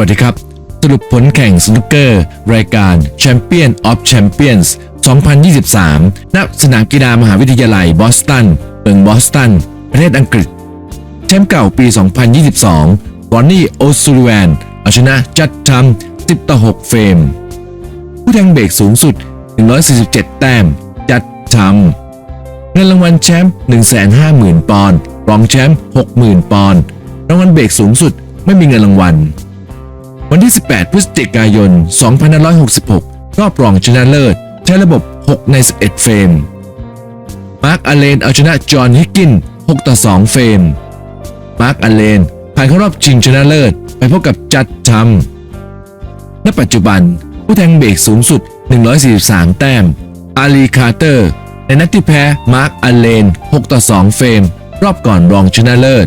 วัสดีครับ สรุปผลแข่งสนุกเกอร์ รายการ Champion of Champions 2023 ณ สนามกีฬามหาวิทยาลัยบอสตันเมืองบอสตัน ประเทศอังกฤษ แชมป์เก่าปี 2022รอนนี่โอซูลูแวนเอาชนะจัดทำ10ต่อ6เฟรม ผู้แทงเบรกสูงสุด 147 แต้ม จัดทำเงินรางวัลแชมป์ 150,000 ปอนด์ รองแชมป์ 60,000 ปอนด์ รางวัลเบรกสูงสุด ไม่มีเงินรางวัล วันที่ 18 พฤศจิกายน 2566 รอบรองชนะเลิศ ใช้ระบบ 6 ใน 11 เฟรม มาร์คอเลนเอาชนะจอห์นฮิกกิน 6 ต่อ 2 เฟรม มาร์คอเลนผ่านเข้ารอบชิงชนะเลิศ ไปพบกับจัดทัมณปัจจุบัน ผู้แทงเบรกสูงสุด 143 แต้ม อาลีคาร์เตอร์ ในนัดที่แพ้มาร์คอเลน 6 ต่อ 2 เฟรม รอบก่อนรองชนะเลิศ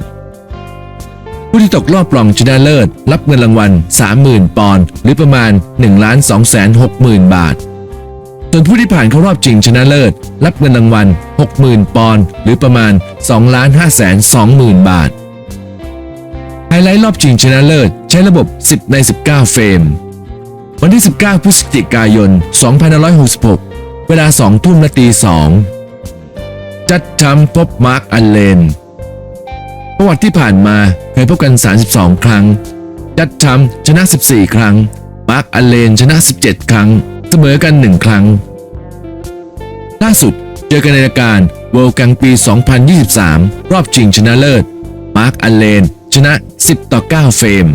ผู้ที่ตกรอบรองชนะเลิศ รับเงินรางวัล 30,000 ปอนด์หรือประมาณ 1 2 6 0 0 0 0 บาท ส่วนผู้ที่ผ่านเข้ารอบชิงชนะเลิศ รับเงินรางวัล 60,000 ปอนด์หรือประมาณ 2 5 2 0 0 0 บาท ไฮไลท์รอบชิงชนะเลิศ ใช้ระบบ 10 ใน 19 เฟรม วันที่ 19 พฤศจิกายน 2566 เวลา 2 ทุ่มนาที2จัดทำพบมาร์คอันเลน ประวัติที่ผ่านมาเคยพบกัน 32 ครั้ง จัดทำชนะ 14 ครั้ง มาร์คอันเลนชนะ 17 ครั้ง เสมอกัน 1 ครั้ง ล่าสุดเจอกันในรายการเวิลด์กังปี 2023 รอบชิงชนะเลิศ มาร์คอันเลนชนะ 10 ต่อ 9 เฟรม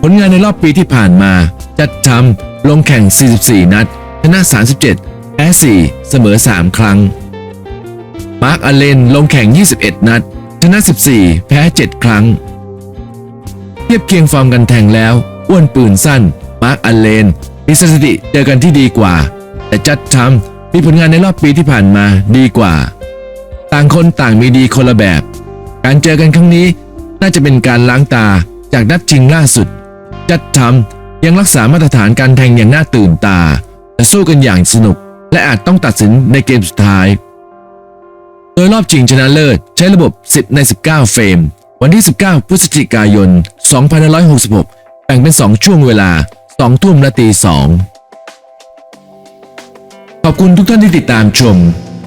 ผลงานในรอบปีที่ผ่านมา จัดทำลงแข่ง 44 นัด ชนะ 37แพ้4เสมอ 3 ครั้ง มาร์คอเลนลงแข่ง 21 นัด ชนะ 14 แพ้ 7 ครั้ง เทียบเคียงฟอร์มกันแทงแล้วอ้วนปืนสั้น มาร์คอเลนมีสถิติเจอกันที่ดีกว่า แต่จัดทำมีผลงานในรอบปีที่ผ่านมาดีกว่า ต่างคนต่างมีดีคนละแบบ การเจอกันครั้งนี้น่าจะเป็นการล้างตาจากนัดชิงล่าสุด จัดทำยังรักษามาตรฐานการแทงอย่างน่าตื่นตาแต่สู้กันอย่างสนุก และอาจต้องตัดสินในเกมสุดท้าย โดยรอบชิงชนะเลิศใช้ระบบ 10 ใน 19 เฟรม วันที่ 19 พฤศจิกายน 2566 แบ่งเป็น 2 ช่วงเวลา 2 ทุ่มนาที2 ขอบคุณทุกท่านที่ติดตามชม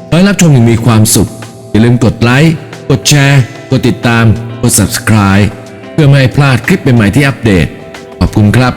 ขอให้รับชมอย่างมีความสุข อย่าลืมกดไลค์ กดแชร์ กดติดตาม กด subscribe เพื่อไม่ให้พลาดคลิปใหม่ๆที่อัปเดต ขอบคุณครับ